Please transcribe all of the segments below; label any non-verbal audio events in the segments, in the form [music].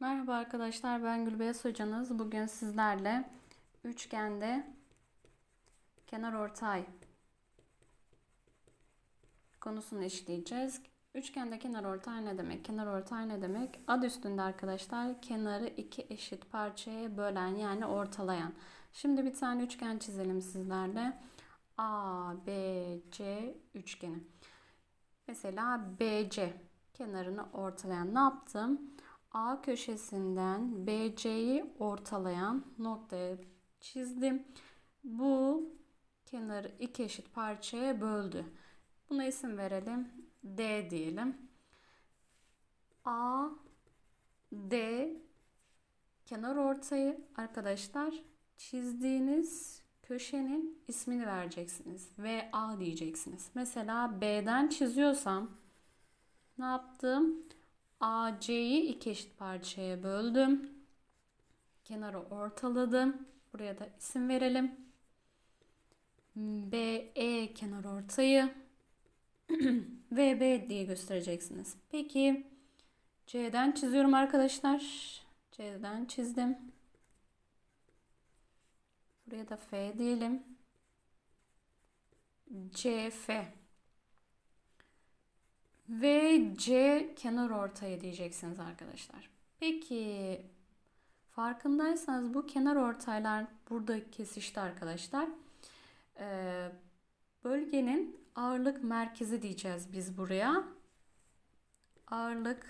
Merhaba arkadaşlar ben Gülbeyaz hocanız. Bugün sizlerle üçgende kenar ortay konusunu işleyeceğiz. Üçgende kenar ortay ne demek? Kenar ortay ne demek? Ad üstünde arkadaşlar kenarı iki eşit parçaya bölen yani ortalayan. Şimdi bir tane üçgen çizelim sizlerle. A, B, C üçgeni. Mesela BC kenarını ortalayan ne yaptım? A köşesinden BC'yi ortalayan noktaya çizdim. Bu kenarı iki eşit parçaya böldü. Buna isim verelim. D diyelim. A, D kenar ortayı arkadaşlar çizdiğiniz köşenin ismini vereceksiniz. Ve A diyeceksiniz. Mesela B'den çiziyorsam ne yaptım? AC'yi iki eşit parçaya böldüm. Kenarı ortaladım. Buraya da isim verelim. BE kenar ortayı [clears throat] VB diye göstereceksiniz. Peki C'den çiziyorum arkadaşlar. C'den çizdim. Buraya da F diyelim. CF ve C kenar ortaya diyeceksiniz arkadaşlar. Peki farkındaysanız bu kenar ortaylar burada kesişti arkadaşlar. Ee, bölgenin ağırlık merkezi diyeceğiz biz buraya. Ağırlık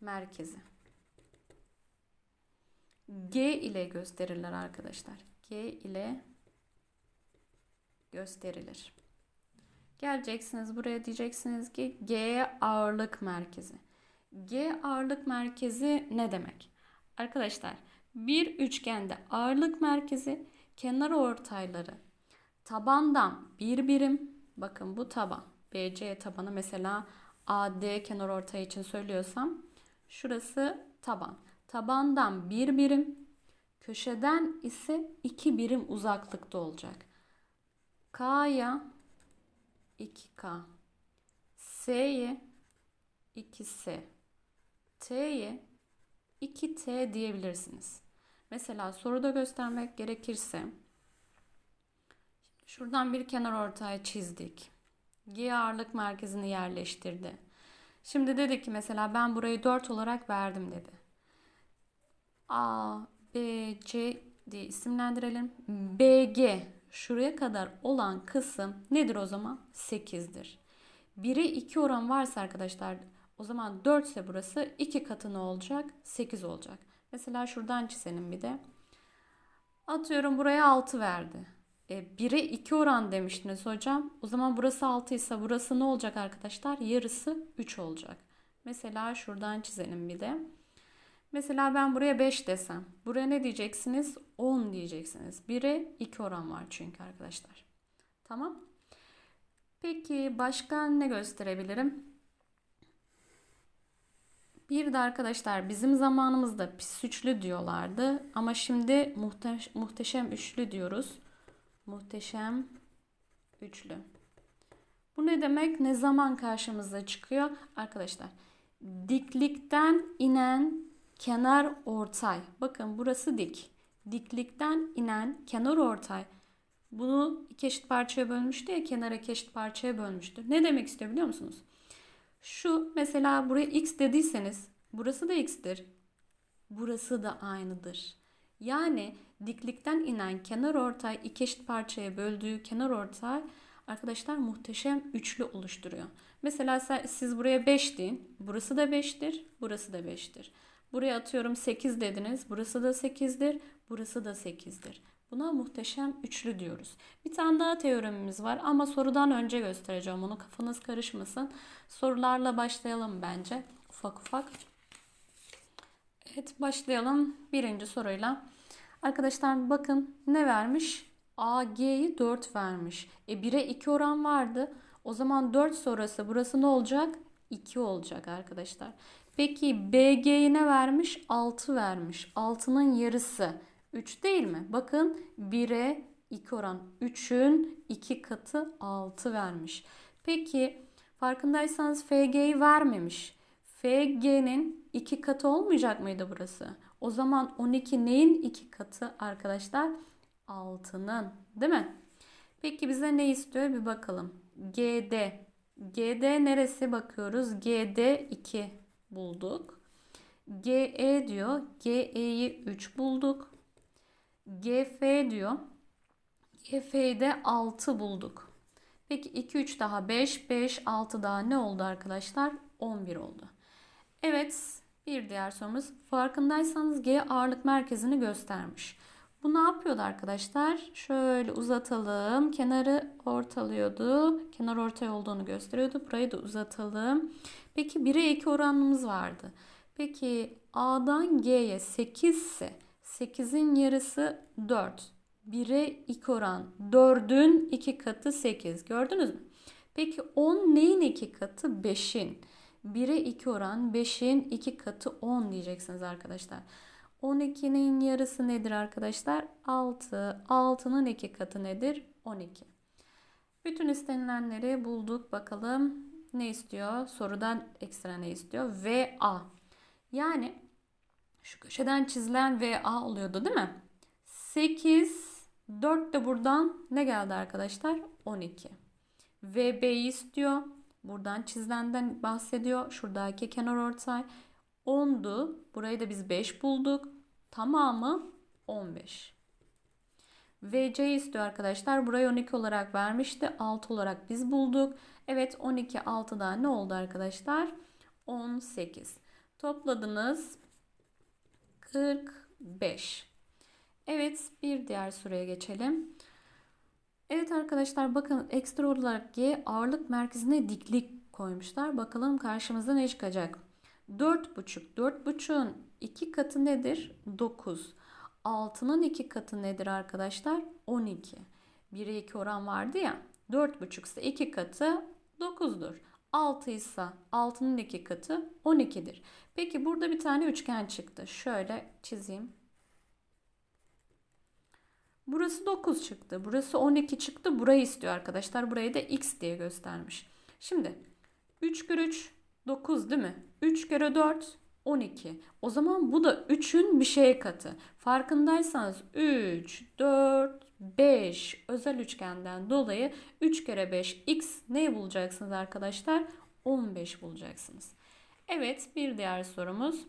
merkezi. G ile gösterilir arkadaşlar. G ile gösterilir. Geleceksiniz buraya diyeceksiniz ki G ağırlık merkezi. G ağırlık merkezi ne demek? Arkadaşlar bir üçgende ağırlık merkezi kenar ortayları tabandan bir birim bakın bu taban BC tabanı mesela AD kenar ortay için söylüyorsam şurası taban. Tabandan bir birim köşeden ise iki birim uzaklıkta olacak. K'ya 2K. S'ye 2S. T'ye 2T diyebilirsiniz. Mesela soruda göstermek gerekirse şuradan bir kenar ortaya çizdik. G ağırlık merkezini yerleştirdi. Şimdi dedi ki mesela ben burayı 4 olarak verdim dedi. A, B, C diye isimlendirelim. BG şuraya kadar olan kısım nedir o zaman? 8'dir. 1'e 2 oran varsa arkadaşlar o zaman 4 ise burası 2 katı ne olacak? 8 olacak. Mesela şuradan çizelim bir de. Atıyorum buraya 6 verdi. E, 1'e 2 oran demiştiniz hocam. O zaman burası 6 ise burası ne olacak arkadaşlar? Yarısı 3 olacak. Mesela şuradan çizelim bir de. Mesela ben buraya 5 desem. Buraya ne diyeceksiniz? 10 diyeceksiniz. 1'e 2 oran var çünkü arkadaşlar. Tamam. Peki başka ne gösterebilirim? Bir de arkadaşlar bizim zamanımızda pis üçlü diyorlardı. Ama şimdi muhteş muhteşem üçlü diyoruz. Muhteşem üçlü. Bu ne demek? Ne zaman karşımıza çıkıyor? Arkadaşlar diklikten inen kenar ortay. Bakın burası dik. Diklikten inen kenar ortay. Bunu iki eşit parçaya bölmüştü ya kenara iki eşit parçaya bölmüştü. Ne demek istiyor biliyor musunuz? Şu mesela buraya x dediyseniz burası da x'tir. Burası da aynıdır. Yani diklikten inen kenar ortay iki eşit parçaya böldüğü kenar ortay arkadaşlar muhteşem üçlü oluşturuyor. Mesela siz buraya 5 deyin. Burası da 5'tir. Burası da 5'tir. Buraya atıyorum 8 dediniz. Burası da 8'dir. Burası da 8'dir. Buna muhteşem üçlü diyoruz. Bir tane daha teoremimiz var ama sorudan önce göstereceğim onu. Kafanız karışmasın. Sorularla başlayalım bence. Ufak ufak. Evet başlayalım birinci soruyla. Arkadaşlar bakın ne vermiş? AG'yi 4 vermiş. E 1'e 2 oran vardı. O zaman 4 sonrası burası ne olacak? 2 olacak arkadaşlar. Peki BG'ye ne vermiş? 6 vermiş. 6'nın yarısı 3 değil mi? Bakın 1'e 2 oran. 3'ün 2 katı 6 vermiş. Peki farkındaysanız FG'yi vermemiş. FG'nin iki katı olmayacak mıydı burası? O zaman 12 neyin iki katı arkadaşlar? 6'nın değil mi? Peki bize ne istiyor bir bakalım. GD. GD neresi bakıyoruz? GD 2 bulduk. GE diyor. GE'yi 3 bulduk. GF diyor. GF'yi de 6 bulduk. Peki 2 3 daha 5 5 6 daha ne oldu arkadaşlar? 11 oldu. Evet bir diğer sorumuz. Farkındaysanız G ağırlık merkezini göstermiş. Bu ne yapıyordu arkadaşlar? Şöyle uzatalım. Kenarı ortalıyordu. Kenar ortay olduğunu gösteriyordu. Burayı da uzatalım. Peki 1'e 2 oranımız vardı. Peki A'dan G'ye 8 ise 8'in yarısı 4. 1'e 2 oran. 4'ün 2 katı 8. Gördünüz mü? Peki 10 neyin 2 katı? 5'in. 1'e 2 oran 5'in 2 katı 10 diyeceksiniz arkadaşlar. 12'nin yarısı nedir arkadaşlar? 6. 6'nın 2 katı nedir? 12. Bütün istenilenleri bulduk. Bakalım ne istiyor? Sorudan ekstra ne istiyor? VA. Yani şu köşeden çizilen VA oluyordu değil mi? 8 4 de buradan ne geldi arkadaşlar? 12. VB'yi istiyor. Buradan çizilenden bahsediyor. Şuradaki kenar ortay 10'du. Burayı da biz 5 bulduk. Tamamı 15. VC istiyor arkadaşlar. Burayı 12 olarak vermişti. 6 olarak biz bulduk. Evet 12 6'dan ne oldu arkadaşlar? 18. Topladınız 45. Evet bir diğer soruya geçelim. Evet arkadaşlar bakın ekstra olarak G ağırlık merkezine diklik koymuşlar. Bakalım karşımıza ne çıkacak? 4,5. 4,5'un 2 katı nedir? 9. 6'nın 2 katı nedir arkadaşlar? 12. 1'e 2 oran vardı ya. 4,5 ise 2 katı 9'dur. 6 ise 6'nın 2 katı 12'dir. Peki burada bir tane üçgen çıktı. Şöyle çizeyim. Burası 9 çıktı. Burası 12 çıktı. Burayı istiyor arkadaşlar. Burayı da x diye göstermiş. Şimdi 3 kere 3 9 değil mi? 3 kere 4 12. O zaman bu da 3'ün bir şeye katı. Farkındaysanız 3, 4, 5 özel üçgenden dolayı 3 kere 5 x neyi bulacaksınız arkadaşlar? 15 bulacaksınız. Evet bir diğer sorumuz.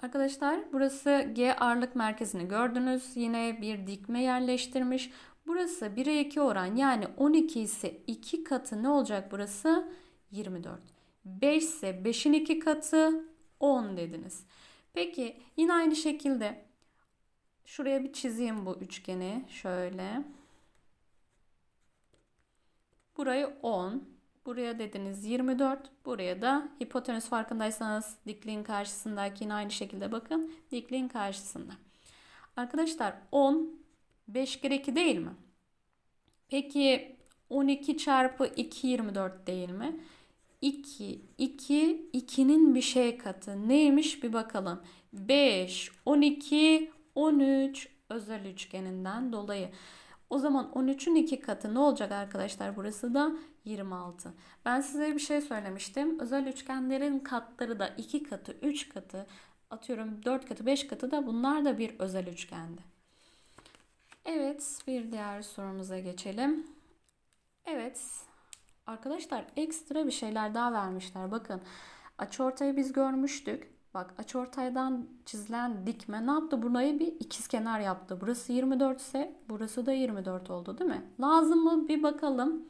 Arkadaşlar burası G ağırlık merkezini gördünüz. Yine bir dikme yerleştirmiş. Burası 1'e 2 oran yani 12 ise 2 katı ne olacak burası? 24. 5 ise 5'in 2 katı 10 dediniz. Peki yine aynı şekilde şuraya bir çizeyim bu üçgeni. Şöyle. Burayı 10. Buraya dediniz 24. Buraya da hipotenüs farkındaysanız dikliğin karşısındaki yine aynı şekilde bakın. Dikliğin karşısında. Arkadaşlar 10 5 kere 2 değil mi? Peki 12 çarpı 2 24 değil mi? 2, 2, 2'nin bir şey katı. Neymiş bir bakalım. 5, 12, 13 özel üçgeninden dolayı. O zaman 13'ün 2 katı ne olacak arkadaşlar? Burası da 26. Ben size bir şey söylemiştim. Özel üçgenlerin katları da 2 katı, 3 katı, atıyorum 4 katı, 5 katı da bunlar da bir özel üçgendi. Evet, bir diğer sorumuza geçelim. Evet, arkadaşlar ekstra bir şeyler daha vermişler. Bakın, açıortayı biz görmüştük. Bak açıortaydan çizilen dikme ne yaptı? Burayı bir ikizkenar yaptı. Burası 24 ise burası da 24 oldu değil mi? Lazım mı? Bir bakalım.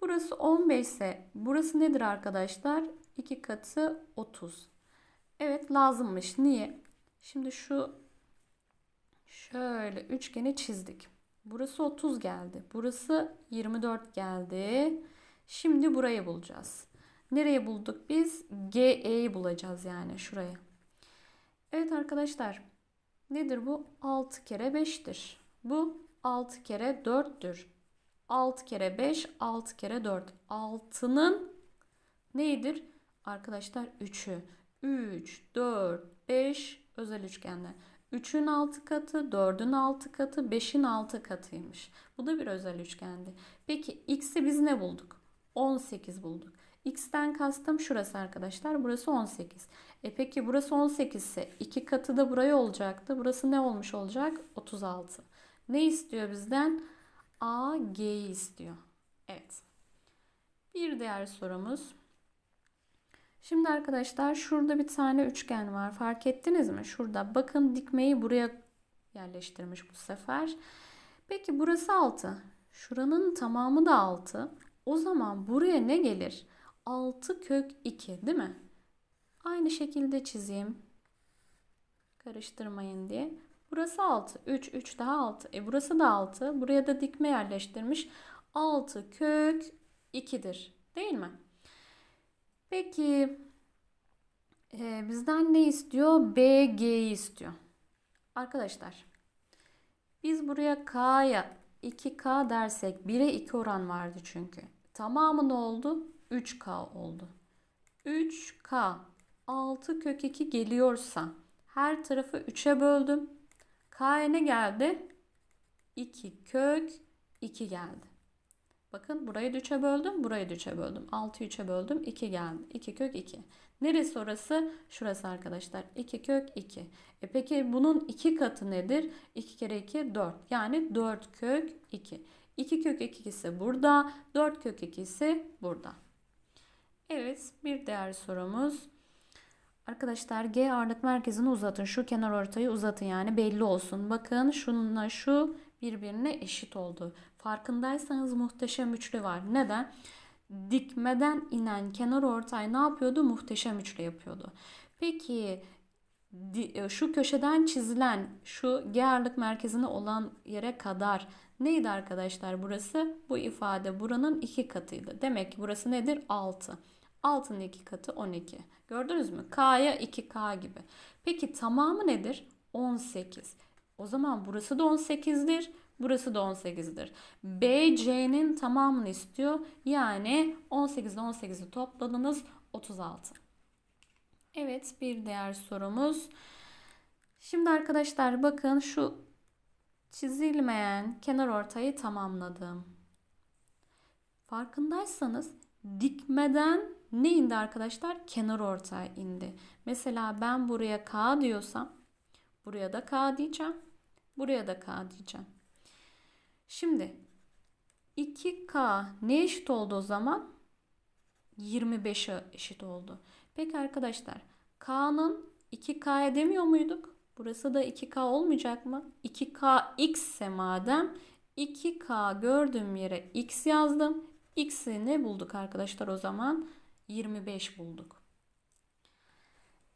Burası 15 ise burası nedir arkadaşlar? 2 katı 30. Evet lazımmış. Niye? Şimdi şu şöyle üçgeni çizdik. Burası 30 geldi. Burası 24 geldi. Şimdi burayı bulacağız. Nereye bulduk biz? GE'yi bulacağız yani şuraya. Evet arkadaşlar. Nedir bu? 6 kere 5'tir. Bu 6 kere 4'tür. 6 kere 5, 6 kere 4. 6'nın neydir? Arkadaşlar 3'ü. 3, 4, 5 özel üçgenler. 3'ün 6 katı, 4'ün 6 katı, 5'in 6 katıymış. Bu da bir özel üçgendi. Peki x'i biz ne bulduk? 18 bulduk. X'ten kastım şurası arkadaşlar. Burası 18. E peki burası 18 ise 2 katı da buraya olacaktı. Burası ne olmuş olacak? 36. Ne istiyor bizden? A, G'yi istiyor. Evet. Bir diğer sorumuz. Şimdi arkadaşlar şurada bir tane üçgen var. Fark ettiniz mi? Şurada. Bakın dikmeyi buraya yerleştirmiş bu sefer. Peki burası 6. Şuranın tamamı da 6. O zaman buraya ne gelir? 6 kök 2 değil mi? Aynı şekilde çizeyim. Karıştırmayın diye. Burası 6. 3, 3 daha 6. E burası da 6. Buraya da dikme yerleştirmiş. 6 kök 2'dir. Değil mi? Peki e, bizden ne istiyor? BG'yi istiyor. Arkadaşlar biz buraya K'ya 2K dersek 1'e 2 oran vardı çünkü. Tamamı ne oldu? 3K oldu. 3K 6 kök 2 geliyorsa her tarafı 3'e böldüm. K'ya ne geldi? 2 kök 2 geldi. Bakın burayı da 3'e böldüm, burayı da 3'e böldüm. 6'yı 3'e böldüm, 2 geldi. 2 kök 2. Neresi orası? Şurası arkadaşlar. 2 kök 2. E peki bunun 2 katı nedir? 2 kere 2 4. Yani 4 kök 2. 2 kök 2 ise burada, 4 kök 2 ise burada. Evet, bir diğer sorumuz. Arkadaşlar G ağırlık merkezini uzatın. Şu kenar ortayı uzatın yani belli olsun. Bakın şununla şu birbirine eşit oldu. Farkındaysanız muhteşem üçlü var. Neden? Dikmeden inen kenar ortay ne yapıyordu? Muhteşem üçlü yapıyordu. Peki di- şu köşeden çizilen şu G ağırlık merkezine olan yere kadar neydi arkadaşlar burası? Bu ifade buranın iki katıydı. Demek ki burası nedir? 6. 6'nın iki katı 12. Gördünüz mü? K'ya 2K gibi. Peki tamamı nedir? 18. O zaman burası da 18'dir. Burası da 18'dir. BC'nin tamamını istiyor. Yani 18 ile 18'i topladınız 36. Evet bir diğer sorumuz. Şimdi arkadaşlar bakın şu çizilmeyen kenar ortayı tamamladım. Farkındaysanız dikmeden ne indi arkadaşlar? Kenar ortay indi. Mesela ben buraya K diyorsam buraya da K diyeceğim. Buraya da K diyeceğim. Şimdi 2K ne eşit oldu o zaman? 25'e eşit oldu. Peki arkadaşlar K'nın 2K'ya demiyor muyduk? Burası da 2K olmayacak mı? 2K x ise madem 2K gördüğüm yere x yazdım. X'i ne bulduk arkadaşlar o zaman? 25 bulduk.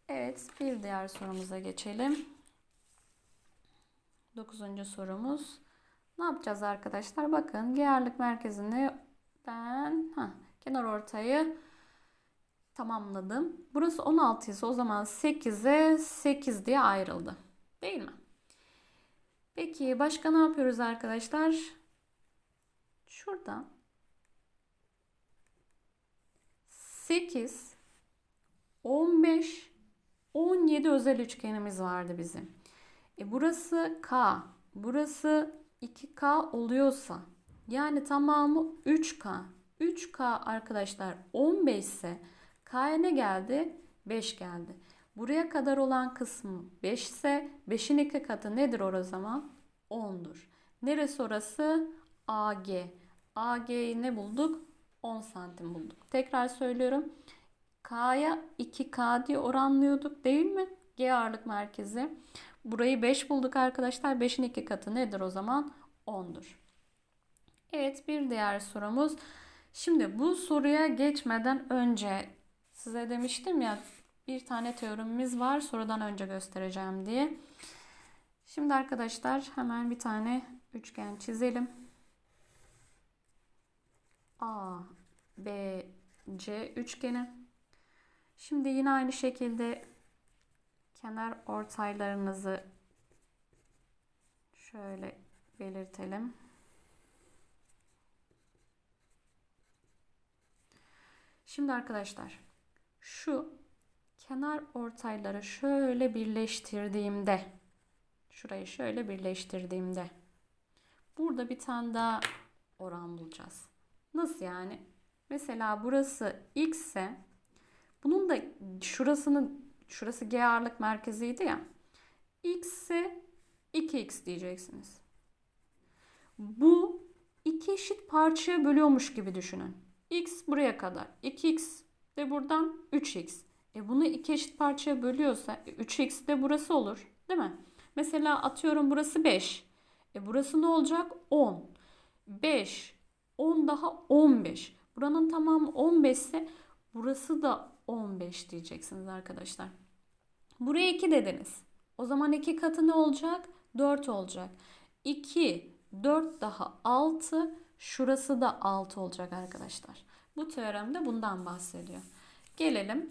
Evet bir diğer sorumuza geçelim. Dokuzuncu sorumuz. Ne yapacağız arkadaşlar? Bakın G ağırlık merkezini ben heh, kenar ortayı tamamladım. Burası 16 ise o zaman 8'e 8 diye ayrıldı. Değil mi? Peki başka ne yapıyoruz arkadaşlar? Şurada 8 15 17 özel üçgenimiz vardı bizim. E burası K, burası 2K oluyorsa yani tamamı 3K. 3K arkadaşlar 15 ise K'ya ne geldi? 5 geldi. Buraya kadar olan kısmı 5 ise 5'in 2 katı nedir o zaman? 10'dur. Neresi orası? AG. AG'yi ne bulduk? 10 santim bulduk. Tekrar söylüyorum. K'ya 2K diye oranlıyorduk değil mi? G ağırlık merkezi. Burayı 5 bulduk arkadaşlar. 5'in 2 katı nedir o zaman? 10'dur. Evet bir diğer sorumuz. Şimdi bu soruya geçmeden önce size demiştim ya bir tane teoremimiz var sorudan önce göstereceğim diye. Şimdi arkadaşlar hemen bir tane üçgen çizelim. A, B, C üçgeni. Şimdi yine aynı şekilde kenar ortaylarınızı şöyle belirtelim. Şimdi arkadaşlar şu kenar ortayları şöyle birleştirdiğimde şurayı şöyle birleştirdiğimde burada bir tane daha oran bulacağız. Nasıl yani? Mesela burası x ise bunun da şurasının şurası G ağırlık merkeziydi ya. X ise 2x diyeceksiniz. Bu iki eşit parçaya bölüyormuş gibi düşünün. X buraya kadar. 2x de buradan 3x. E bunu iki eşit parçaya bölüyorsa 3x de burası olur. Değil mi? Mesela atıyorum burası 5. E burası ne olacak? 10. 5. 10 daha 15. Buranın tamamı 15 ise burası da 15 diyeceksiniz arkadaşlar. Buraya 2 dediniz. O zaman 2 katı ne olacak? 4 olacak. 2, 4 daha 6. Şurası da 6 olacak arkadaşlar. Bu teoremde bundan bahsediyor. Gelelim.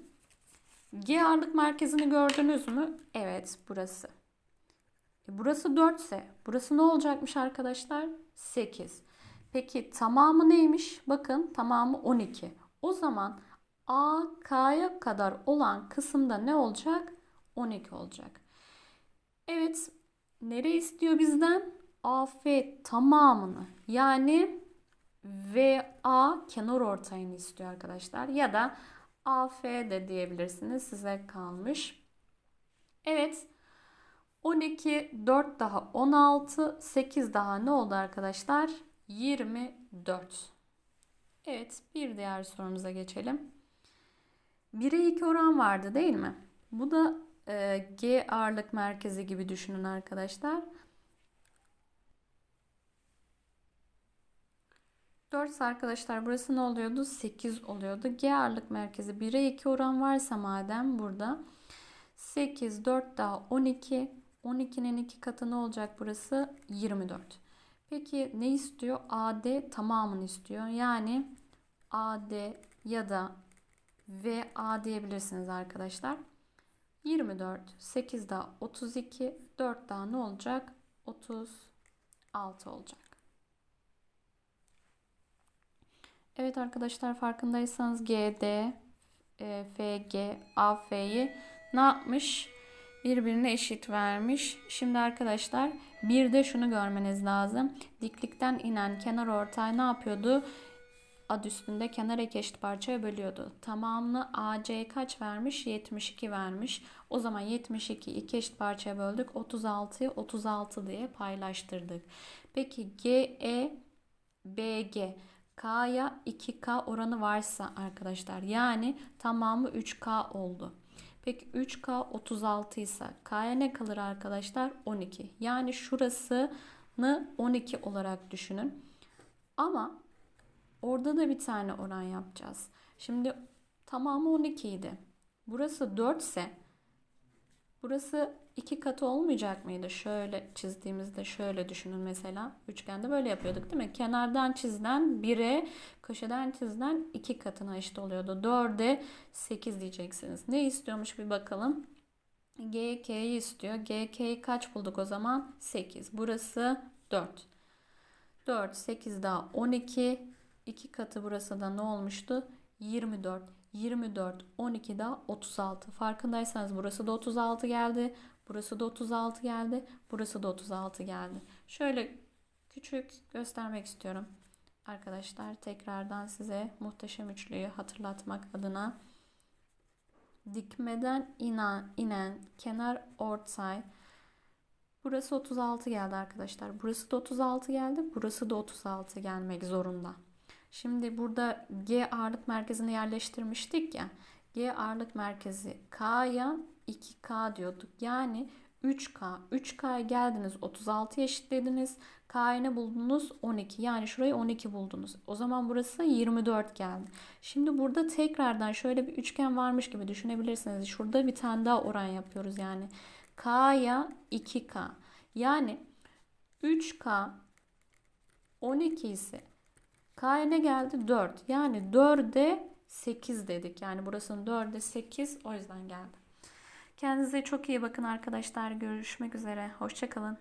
G ağırlık merkezini gördünüz mü? Evet burası. E burası 4 ise burası ne olacakmış arkadaşlar? 8. Peki tamamı neymiş? Bakın tamamı 12. O zaman A, K'ya kadar olan kısımda ne olacak? 12 olacak. Evet. Nere istiyor bizden? AF tamamını. Yani VA kenar ortayını istiyor arkadaşlar. Ya da AF de diyebilirsiniz. Size kalmış. Evet. 12, 4 daha 16, 8 daha ne oldu arkadaşlar? 24. Evet bir diğer sorumuza geçelim. 1'e 2 oran vardı değil mi? Bu da e, G ağırlık merkezi gibi düşünün arkadaşlar. 4 arkadaşlar burası ne oluyordu? 8 oluyordu. G ağırlık merkezi 1'e 2 oran varsa madem burada 8, 4 daha 12. 12'nin 2 katı ne olacak burası? 24. Peki ne istiyor? AD tamamını istiyor. Yani AD ya da VA diyebilirsiniz arkadaşlar. 24, 8 daha 32, 4 daha ne olacak? 36 olacak. Evet arkadaşlar farkındaysanız GD, e, FG, AF'yi ne yapmış? Birbirine eşit vermiş. Şimdi arkadaşlar bir de şunu görmeniz lazım. Diklikten inen kenar ortay ne yapıyordu? Ad üstünde kenar ek eşit parçaya bölüyordu. Tamamını AC kaç vermiş? 72 vermiş. O zaman 72 iki eşit parçaya böldük. 36'yı 36 diye paylaştırdık. Peki GE BG K'ya 2K oranı varsa arkadaşlar yani tamamı 3K oldu. Peki 3K 36 ise K'ya ne kalır arkadaşlar? 12. Yani şurasını 12 olarak düşünün. Ama orada da bir tane oran yapacağız. Şimdi tamamı 12 idi. Burası 4 ise burası 2 katı olmayacak mıydı? Şöyle çizdiğimizde şöyle düşünün mesela. Üçgende böyle yapıyorduk değil mi? Kenardan çizilen 1'e, köşeden çizilen 2 katına eşit oluyordu. 4'e 8 diyeceksiniz. Ne istiyormuş bir bakalım. GK'yi istiyor. GK'yi kaç bulduk o zaman? 8. Burası 4. 4, 8 daha 12. 2 katı burası da ne olmuştu? 24. 24, 12 daha 36. Farkındaysanız burası da 36 geldi. Burası da 36 geldi. Burası da 36 geldi. Şöyle küçük göstermek istiyorum. Arkadaşlar tekrardan size muhteşem üçlüyü hatırlatmak adına dikmeden inen, inen kenar ortay burası 36 geldi arkadaşlar. Burası da 36 geldi. Burası da 36 gelmek zorunda. Şimdi burada G ağırlık merkezini yerleştirmiştik ya. G ağırlık merkezi K'ya 2K diyorduk. Yani 3K. 3K'ya geldiniz 36 eşitlediniz. K'yı ne buldunuz? 12. Yani şurayı 12 buldunuz. O zaman burası 24 geldi. Şimdi burada tekrardan şöyle bir üçgen varmış gibi düşünebilirsiniz. Şurada bir tane daha oran yapıyoruz yani. K'ya 2K. Yani 3K 12 ise K'ya ne geldi? 4. Yani 4'e 8 dedik. Yani burasının 4'e 8 o yüzden geldi. Kendinize çok iyi bakın arkadaşlar. Görüşmek üzere. Hoşçakalın.